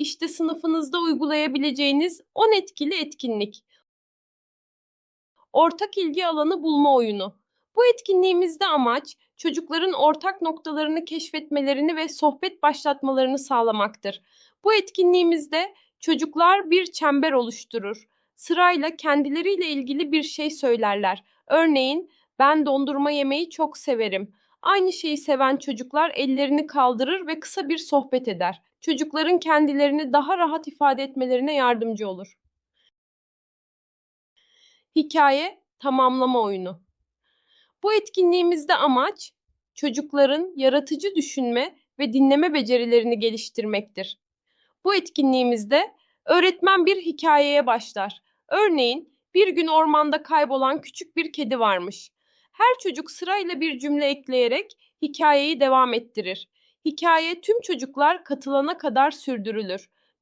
İşte sınıfınızda uygulayabileceğiniz 10 etkili etkinlik. Ortak ilgi alanı bulma oyunu. Bu etkinliğimizde amaç çocukların ortak noktalarını keşfetmelerini ve sohbet başlatmalarını sağlamaktır. Bu etkinliğimizde çocuklar bir çember oluşturur. Sırayla kendileriyle ilgili bir şey söylerler. Örneğin ben dondurma yemeyi çok severim. Aynı şeyi seven çocuklar ellerini kaldırır ve kısa bir sohbet eder. Çocukların kendilerini daha rahat ifade etmelerine yardımcı olur. Hikaye tamamlama oyunu. Bu etkinliğimizde amaç çocukların yaratıcı düşünme ve dinleme becerilerini geliştirmektir. Bu etkinliğimizde öğretmen bir hikayeye başlar. Örneğin bir gün ormanda kaybolan küçük bir kedi varmış. Her çocuk sırayla bir cümle ekleyerek hikayeyi devam ettirir. Hikaye tüm çocuklar katılana kadar sürdürülür.